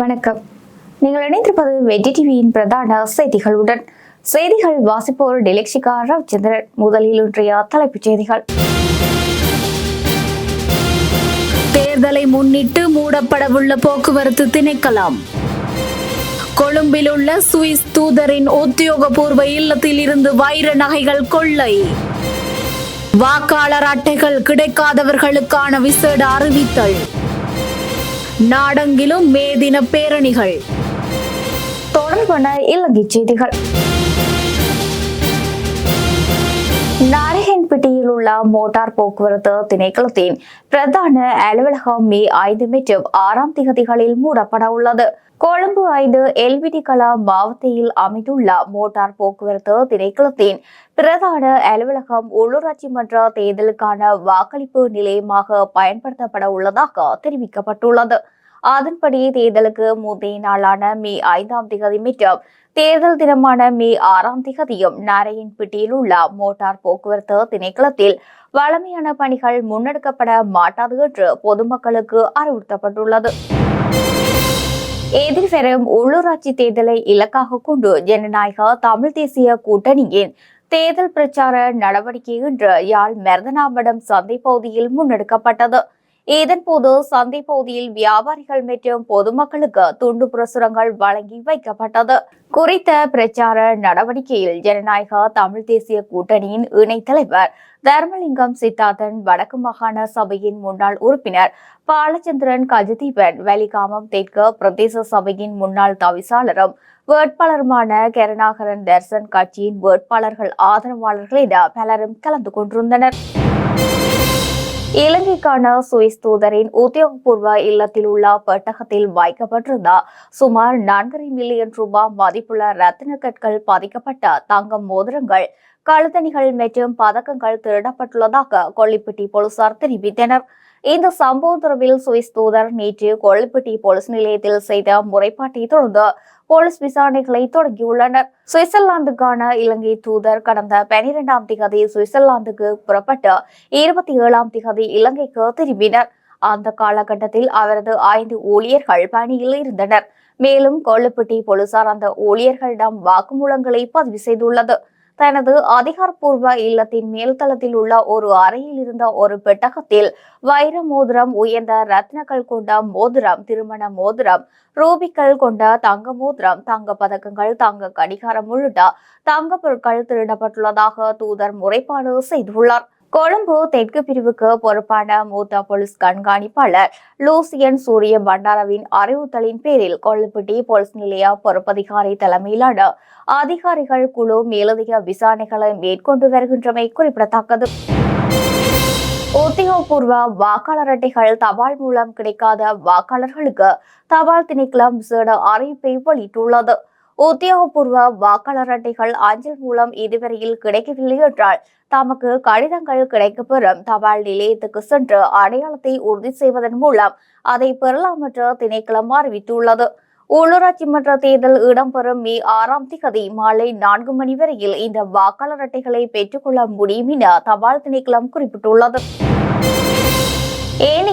வணக்கம். நீங்கள் இணைந்திருப்பது வெற்றி டிவியின் பிரதான செய்திகளுடன். செய்திகள் வாசிப்போர் டிலெக்ஷிகா ரவிச்சந்திரன். முதலில் இன்றைய தலைப்புச் செய்திகள். தேர்தலை முன்னிட்டு மூடப்படவுள்ள போக்குவரத்து திணைக்கலாம் கொழும்பில் உள்ள சுவிஸ் தூதரின் உத்தியோகபூர்வ இல்லத்தில் இருந்து வைர நகைகள் கொள்ளை. வாக்காளர் அட்டைகள் கிடைக்காதவர்களுக்கான விசேட அறிவித்தல். நாடெங்கிலும் மே தின பேரணிகள். தொடர்பான இலங்கை செய்திகள். நாரகன்பட்டியில் உள்ள மோட்டார் போக்குவரத்து திணைக்களத்தின் பிரதான அலுவலகம் மே ஐந்து மற்றும் ஆறாம் திகதிகளில் மூடப்பட உள்ளது கொழும்பு ஐந்து எல்விடி கலா மாவட்டத்தில் அமைந்துள்ள மோட்டார் போக்குவரத்து திணைக்களத்தின் பிரதான அலுவலகம் உள்ளூராட்சி மன்ற தேர்தலுக்கான வாக்களிப்பு நிலையமாக பயன்படுத்தப்பட உள்ளதாக தெரிவிக்கப்பட்டுள்ளது. அதன்படி தேர்தலுக்கு முந்தைய நாளான மே ஐந்தாம் திகதி மற்றும் தேர்தல் தினமான மே ஆறாம் திகதியும் நாராயண்பேட்டையில் உள்ள மோட்டார் போக்குவரத்து திணைக்களத்தில் வளமையான பணிகள் முன்னெடுக்கப்பட மாட்டாது என்று பொதுமக்களுக்கு அறிவுறுத்தப்பட்டுள்ளது. எதிர்வரும் உள்ளூராட்சி தேர்தலை இலக்காக கொண்டு ஜனநாயக தமிழ் தேசிய கூட்டணியின் தேர்தல் பிரச்சார நடவடிக்கை இன்று யாழ் மெர்தனாமடம் சந்தை பகுதியில் முன்னெடுக்கப்பட்டது. இதன்போது சந்தை பகுதியில் வியாபாரிகள் மற்றும் பொதுமக்களுக்கு துண்டு பிரசுரங்கள் வழங்கி வைக்கப்பட்டது. குறித்த பிரச்சார நடவடிக்கையில் ஜனநாயக தமிழ் தேசிய கூட்டணியின் இணைத் தலைவர் தர்மலிங்கம் சித்தார்த்தன் வடக்கு மாகாண சபையின் முன்னாள் உறுப்பினர் பாலச்சந்திரன் கஜதீபன் வலிகாமம் தெற்கு பிரதேச சபையின் முன்னாள் தவிசாளரும் வேட்பாளருமான கருணாகரன் தர்சன் கட்சியின் வேட்பாளர்கள் ஆதரவாளர்கள் என பலரும் கலந்து கொண்டிருந்தனர். இலங்கைக்கான சுவிஸ் தூதரின் உத்தியோகபூர்வ இல்லத்தில் உள்ள பெட்டகத்தில் வைக்கப்பட்டிருந்த. சுமார் நான்கரை மில்லியன் ரூபாய் மதிப்புள்ள ரத்தின கற்கள் பதிக்கப்பட்ட தங்கம் மோதிரங்கள் கழுத்தணிகள் மற்றும் பதக்கங்கள் திருடப்பட்டுள்ளதாக கொல்லிப்பட்டி போலீசார் தெரிவித்தனர். இந்த சம்பவம் தொடர்பில் சுவிஸ் தூதர் நேற்று கொள்ளப்பட்டி போலீஸ் நிலையத்தில் செய்த முறைப்பாட்டை தொடர்ந்து போலீஸ் விசாரணைகளை தொடங்கியுள்ளனர். சுவிட்சர்லாந்துக்கான இலங்கை தூதர் கடந்த பனிரெண்டாம் திகதி சுவிட்சர்லாந்துக்கு புறப்பட்டு இருபத்தி ஏழாம் திகதி இலங்கைக்கு திரும்பினர். அந்த காலகட்டத்தில் அவரது ஐந்து ஊழியர்கள் பணியில் இருந்தனர். மேலும் கொள்ளுப்பட்டி போலீசார் அந்த ஊழியர்களிடம் வாக்குமூலங்களை பதிவு செய்துள்ளது. தனது அதிகாரப்பூர்வ இல்லத்தின் மேல்தளத்தில் உள்ள ஒரு அறையில் இருந்த ஒரு பெட்டகத்தில் வைர மோதிரம் உயர்ந்த ரத்னங்கள் கொண்ட மோதிரம் திருமண மோதிரம் ரூபிக்கள் கொண்ட தங்க மோதிரம் தங்க பதக்கங்கள் தங்க கடிகாரம் உள்ளிட்ட தங்க பொருட்கள் திருடப்பட்டுள்ளதாக தூதர் முறைப்பாடு செய்துள்ளார். கொழும்பு தெற்கு பிரிவுக்கு பொறுப்பான மூத்த போலீஸ் கண்காணிப்பாளர் லூசியன் சூரிய பண்டாரவின் அறிவுறுத்தலின் பேரில் கொழும்புட்டி போலீஸ் நிலைய பொறுப்பதிகாரி தலைமையிலான அதிகாரிகள் குழு மேலதிக விசாரணைகளை மேற்கொண்டு வருகின்றமை குறிப்பிடத்தக்கது. உத்தியோகபூர்வ வாக்காளர் அட்டைகள் தபால் மூலம் கிடைக்காத வாக்காளர்களுக்கு தபால் திணைக்களம் விசேட அறிவிப்பை வெளியிட்டுள்ளது. உத்தியோகபூர்வ வாக்காளர் அட்டைகள் அஞ்சல் மூலம் இதுவரையில் கிடைக்கவில்லை என்றால் தமக்கு கடிதங்கள் கிடைக்கப்பெறும் தபால் நிலையத்துக்கு சென்று அடையாளத்தை உறுதி செய்வதன் மூலம் அதை பெறலாம் என்று திணைக்களம் அறிவித்துள்ளது. உள்ளூராட்சி மன்ற தேர்தல் இடம்பெறும் மே ஆறாம் திகதி மாலை நான்கு மணி வரையில் இந்த வாக்காளர் அட்டைகளை பெற்றுக்கொள்ள முடியும் என தபால் திணைக்களம் குறிப்பிட்டுள்ளது.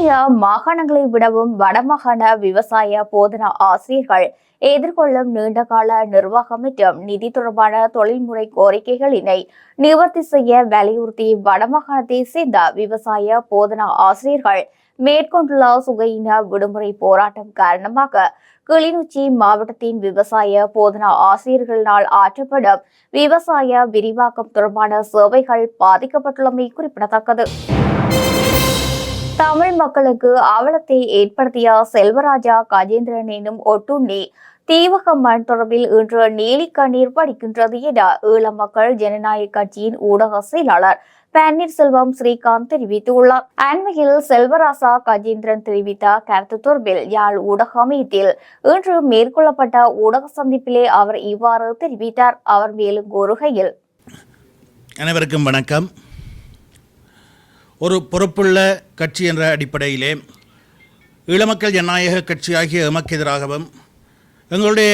ஏனைய மாகாணங்களை விடவும் வடமாகாண விவசாய போதனா ஆசிரியர்கள் எதிர்கொள்ளும் நீண்டகால நிர்வாகம் மற்றும் நிதி தொடர்பான தொழில்முறை கோரிக்கைகளினை நிவர்த்தி செய்ய வலியுறுத்தி வடமாகாணத்தை சேர்ந்த விவசாய போதனா ஆசிரியர்கள் மேற்கொண்டுள்ள சுகையின விடுமுறை போராட்டம் காரணமாக கிளிநொச்சி மாவட்டத்தின் விவசாய போதனா ஆசிரியர்களினால் ஆற்றப்படும் விவசாய விரிவாக்கம் தொடர்பான சேவைகள் பாதிக்கப்பட்டுள்ளமை குறிப்பிடத்தக்கது. தமிழ் மக்களுக்கு அவலத்தை ஏற்படுத்திய செல்வராஜா கஜேந்திரன் எனும் ஒட்டுண்ணி தீவக மண் தொடர்பில் இன்று நீலி கண்ணீர் படிக்கின்றது என ஈழ மக்கள் ஜனநாயக கட்சியின் ஊடக செயலாளர் பன்னீர்செல்வம் ஸ்ரீகாந்த் தெரிவித்துள்ளார். அண்மையில் செல்வராசா கஜேந்திரன் தெரிவித்த கருத்து தொடர்பில் யாழ் ஊடக அமையத்தில் இன்று மேற்கொள்ளப்பட்ட ஊடக சந்திப்பிலே அவர் இவ்வாறு தெரிவித்தார். அவர் மேலும் கூறுகையில் அனைவருக்கும் வணக்கம். ஒரு பொறுப்புள்ள கட்சி என்ற அடிப்படையிலே ஈழமக்கள் ஜனநாயக கட்சி ஆகிய எமக்கு எதிராகவும் எங்களுடைய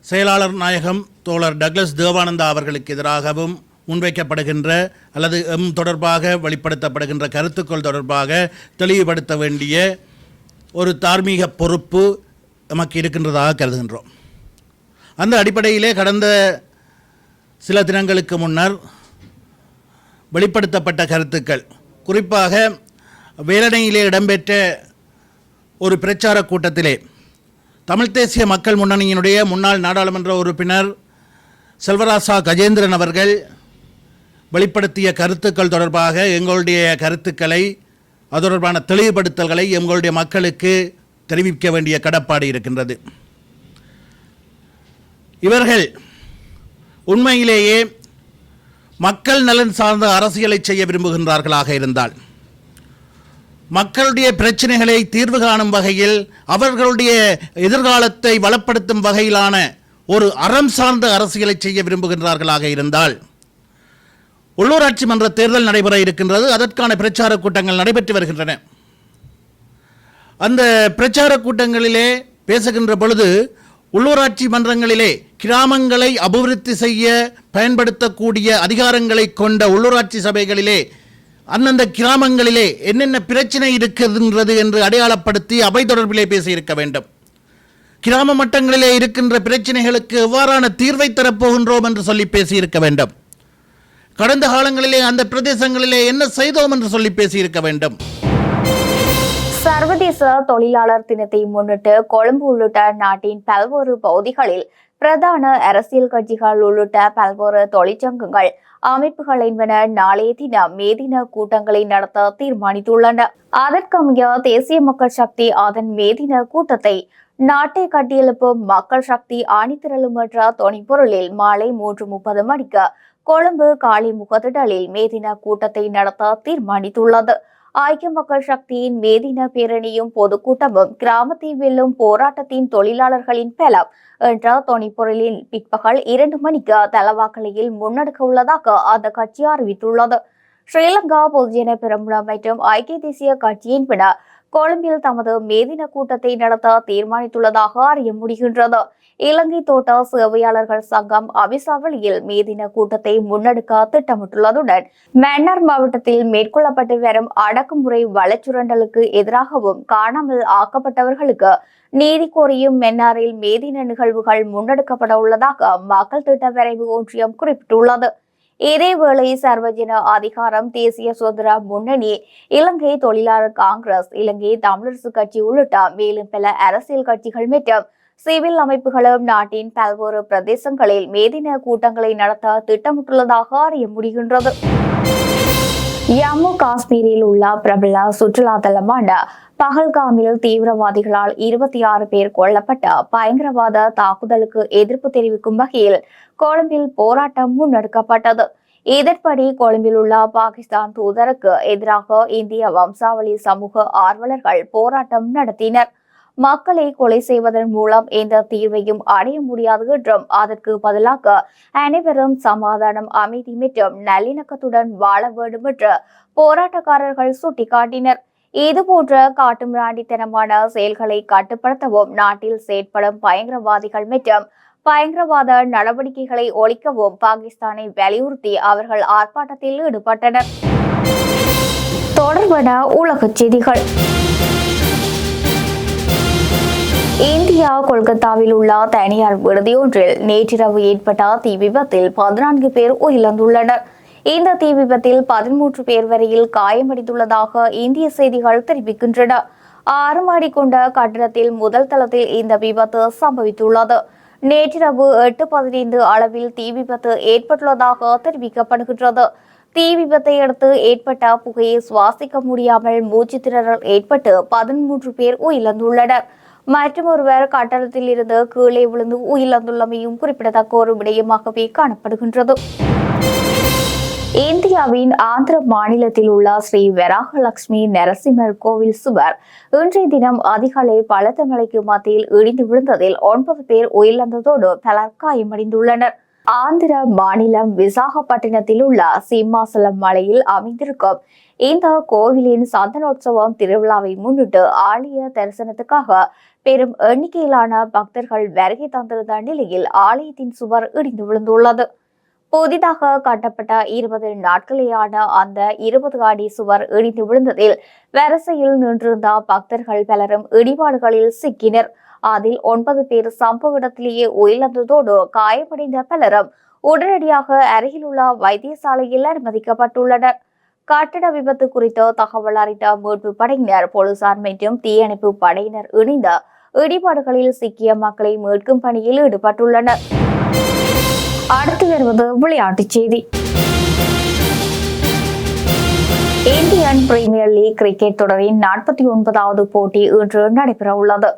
செயலாளர் நாயகம் தோழர் டக்ளஸ் தேவானந்தா அவர்களுக்கு எதிராகவும் முன்வைக்கப்படுகின்ற அல்லது எம் தொடர்பாக வெளிப்படுத்தப்படுகின்ற கருத்துக்கள் தொடர்பாக தெளிவுபடுத்த வேண்டிய ஒரு தார்மீக பொறுப்பு நமக்கு இருக்கின்றதாக கருதுகின்றோம். அந்த அடிப்படையிலே கடந்த சில தினங்களுக்கு முன்னர் வெளிப்படுத்தப்பட்ட கருத்துக்கள் குறிப்பாக வேலணையிலே இடம்பெற்ற ஒரு பிரச்சார கூட்டத்திலே தமிழ் தேசிய மக்கள் முன்னணியினுடைய முன்னாள் நாடாளுமன்ற உறுப்பினர் செல்வராசா கஜேந்திரன் அவர்கள் வெளிப்படுத்திய கருத்துக்கள் தொடர்பாக எங்களுடைய கருத்துக்களை அது தொடர்பான தெளிவுபடுத்தல்களை எங்களுடைய மக்களுக்கு தெரிவிக்க வேண்டிய கடப்பாடு இருக்கின்றது. இவர்கள் உண்மையிலேயே மக்கள் நலன் சார்ந்த அரசியலை செய்ய விரும்புகின்றார்களாக இருந்தால் மக்களுடைய பிரச்சனைகளை தீர்வு காணும் வகையில் அவர்களுடைய எதிர்காலத்தை வளப்படுத்தும் வகையிலான ஒரு அறம் சார்ந்த அரசியலை செய்ய விரும்புகின்றார்களாக இருந்தால் உள்ளூராட்சி மன்ற தேர்தல் நடைபெற இருக்கின்றது. அதற்கான பிரச்சார கூட்டங்கள் நடைபெற்று வருகின்றன. அந்த பிரச்சார கூட்டங்களிலே பேசுகின்ற பொழுது உள்ளூராட்சி மன்றங்களிலே கிராமங்களை அபிவிருத்தி செய்ய பயன்படுத்தக்கூடிய அதிகாரங்களை கொண்ட உள்ளூராட்சி சபைகளிலே அந்தந்த கிராமங்களிலே என்னென்ன பிரச்சனை இருக்கின்றது என்று அடையாளப்படுத்தி அவை தொடர்பிலே பேசியிருக்க வேண்டும். கிராம மட்டங்களிலே இருக்கின்ற பிரச்சனைகளுக்கு எவ்வாறான தீர்வை தரப்போகின்றோம் என்று சொல்லி பேசியிருக்க வேண்டும். கடந்த காலங்களிலே அந்த பிரதேசங்களிலே என்ன செய்தோம் என்று சொல்லி பேசியிருக்க வேண்டும். சர்வதேச தொழிலாளர் தினத்தை முன்னிட்டு கொழும்பு உள்ளிட்ட நாட்டின் பல்வேறு பகுதிகளில் பிரதான அரசியல் கட்சிகள் உள்ளிட்ட பல்வேறு தொழிற்சங்கங்கள் அமைப்புகள் என்பன நாளைய தினம் மே தின கூட்டங்களை நடத்த தீர்மானித்துள்ளன. அதற்கமைய தேசிய மக்கள் சக்தி அதன் மே தின கூட்டத்தை நாட்டை கட்டியெழுப்பும் மக்கள் சக்தி அணிதிரளும் என்ற தொனிப்பொருளில் மாலை மூன்று முப்பது மணிக்கு கொழும்பு காளி முகதிடலில் மேதின கூட்டத்தை நடத்த தீர்மானித்துள்ளது. ஐக்கிய மக்கள் சக்தியின் மேதின பேரணியும் பொதுக்கூட்டமும் கிராமத்தை வெல்லும் போராட்டத்தின் தொழிலாளர்களின் பலம் என்ற தொனிப்பொருளில் பிற்பகல் இரண்டு மணிக்கு தலவாக்கலையில் முன்னெடுக்க உள்ளதாக அந்த கட்சி அறிவித்துள்ளது. ஸ்ரீலங்கா பொதுஜன பெரமுன மற்றும் ஐக்கிய தேசிய கட்சியின் பின்னர் கொழும்பில் தமது மேதின கூட்டத்தை நடத்த தீர்மானித்துள்ளதாக அறிய முடிகின்றது. இலங்கை தோட்ட சேவையாளர்கள் சங்கம் அவிசாவளியில் மேதின கூட்டத்தை முன்னெடுக்க திட்டமிட்டுள்ளதுடன் மன்னார் மாவட்டத்தில் மேற்கொள்ளப்பட்டு வரும் அடக்குமுறை வளச்சுரண்டலுக்கு எதிராகவும் காணாமல் ஆக்கப்பட்டவர்களுக்கு நீதி கோரியும் மன்னாரில் மேதின நிகழ்வுகள் முன்னெடுக்கப்பட உள்ளதாக மக்கள் திட்ட வரைவு ஒன்றியம் குறிப்பிட்டுள்ளது. இதேவேளை சர்வஜன அதிகாரம் தேசிய சுதந்திர முன்னணி இலங்கை தொழிலாளர் காங்கிரஸ் இலங்கை தமிழரசு கட்சி உள்ளிட்ட மேலும் பல அரசியல் கட்சிகள் மற்றும் சிவில் அமைப்புகளும் நாட்டின் பல்வேறு பிரதேசங்களில் மேதின கூட்டங்களை நடத்த திட்டமிட்டுள்ளதாக அறிய முடிகின்றது. ஜம்மு காஷ்மீரில் உள்ள பிரபல சுற்றுலா தலமான பகல்காமில் தீவிரவாதிகளால் இருபத்தி ஆறு பேர் கொல்லப்பட்ட பயங்கரவாத தாக்குதலுக்கு எதிர்ப்பு தெரிவிக்கும் வகையில் கொழும்பில் போராட்டம் முன்னெடுக்கப்பட்டது. இதன்படி கொழும்பில் உள்ள பாகிஸ்தான் தூதருக்கு எதிராக இந்திய வம்சாவளி சமூக ஆர்வலர்கள் போராட்டம் நடத்தினர். மக்களை கொலை செய்வதன் மூலம் எந்த தீர்வையும் அடைய முடியாது என்றும் அதற்கு பதிலாக அனைவரும் சமாதானம் அமைதி மற்றும் நல்லிணக்கத்துடன் வாழ வேண்டும் என்று போராட்டக்காரர்கள் சுட்டிக்காட்டினர். இதுபோன்ற காட்டுமிராண்டித்தனமான செயல்களை கட்டுப்படுத்தவும் நாட்டில் செயற்படும் பயங்கரவாதிகள் மற்றும் பயங்கரவாத நடவடிக்கைகளை ஒழிக்கவும் பாகிஸ்தானை வலியுறுத்தி அவர்கள் ஆர்ப்பாட்டத்தில் ஈடுபட்டனர். தொடர்பான உலகச் செய்திகள். இந்தியா கொல்கத்தாவில் உள்ள தனியார் விடுதியொன்றில் நேற்றிரவு ஏற்பட்ட தீ விபத்தில் பதினான்கு பேர் உயிரிழந்துள்ளனர். இந்த தீ விபத்தில் பதிமூன்று பேர் வரையில் காயமடைந்துள்ளதாக இந்திய செய்திகள் தெரிவிக்கின்றன. ஆறு மாடி கொண்ட கட்டிடத்தில் முதல் தளத்தில் இந்த விபத்து சம்பவித்துள்ளது. நேற்றிரவு எட்டு பதினைந்து அளவில் தீ விபத்து ஏற்பட்டுள்ளதாக தெரிவிக்கப்படுகின்றது. தீ விபத்தை அடுத்து ஏற்பட்ட புகையை சுவாசிக்க முடியாமல் மூச்சு திணறல் ஏற்பட்டு பதிமூன்று பேர் உயிரிழந்துள்ளனர். மற்றும் ஒருவர் கட்டடத்தில் இருந்து கீழே விழுந்து உயிரிழந்துள்ளமையும் குறிப்பிடத்தக்க ஒரு விடயமாகவே காணப்படுகின்றது. இந்தியாவின் ஆந்திர மாநிலத்தில் உள்ள ஸ்ரீ வராகலட்சுமி நரசிம்மர் கோவில் சுவர் இன்றைய தினம் அதிகாலை பலத்த மழைக்கு மத்தியில் இடிந்து விழுந்ததில் ஒன்பது பேர் உயிரிழந்ததோடு பலர் காயமடைந்துள்ளனர். ஆந்திர மாநிலம் விசாகப்பட்டினத்தில் உள்ள சிம்மாசலம் மலையில் அமைந்திருக்கும் இந்த கோவிலின் சந்தனோற்சவம் திருவிழாவை முன்னிட்டு ஆலய தரிசனத்துக்காக பெரும் எண்ணிக்கையிலான பக்தர்கள் வருகை தந்திருந்த நிலையில் ஆலயத்தின் சுவர் இடிந்து விழுந்துள்ளது. புதிதாக கட்டப்பட்ட இருபது நாட்களேயான அந்த இருபது அடி சுவர் இடிந்து விழுந்ததில் வரிசையில் நின்றிருந்த பக்தர்கள் பலரும் இடிபாடுகளில் சிக்கினர். அதில் ஒன்பது பேர் சம்பவ இடத்திலேயே உயிரிழந்ததோடு காயமடைந்த பலரும் உடனடியாக அருகிலுள்ள வைத்தியசாலையில் அனுமதிக்கப்பட்டுள்ளனர். கட்டட விபத்து குறித்து தகவல் அறிந்த மீட்பு படையினர் போலீசார் மற்றும் தீயணைப்பு படையினர் இணைந்த இடிபாடுகளில் சிக்கிய மக்களை மீட்கும் பணியில் ஈடுபட்டுள்ளனர். அடுத்து வருவது விளையாட்டுச் செய்தி. இந்தியன் பிரீமியர் லீக் கிரிக்கெட் தொடரின் நாற்பத்தி ஒன்பதாவது போட்டி இன்று நடைபெற உள்ளது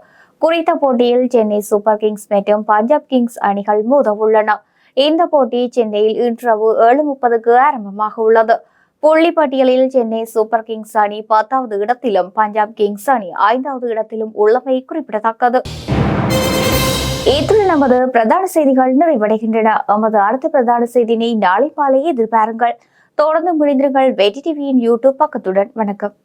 குறித்த போட்டியில் சென்னை சூப்பர் கிங்ஸ் மற்றும் பஞ்சாப் கிங்ஸ் அணிகள் மோத உள்ளன இந்த போட்டி சென்னையில் இன்றிரவு ஏழு முப்பதுக்கு ஆரம்பமாக உள்ளது. புள்ளிப்பட்டியலில் சென்னை சூப்பர் கிங்ஸ் அணி பத்தாவது இடத்திலும் பஞ்சாப் கிங்ஸ் அணி ஐந்தாவது இடத்திலும் உள்ளமை குறிப்பிடத்தக்கது இத்துடன் நமது பிரதான செய்திகள் நிறைவடைகின்றன நமது அடுத்த பிரதான செய்தினை நாளை மாலை எதிர்பாருங்கள் தொடர்ந்து முடிந்திருங்கள் வெற்றி டிவியின் யூடியூப் பக்கத்துடன் வணக்கம்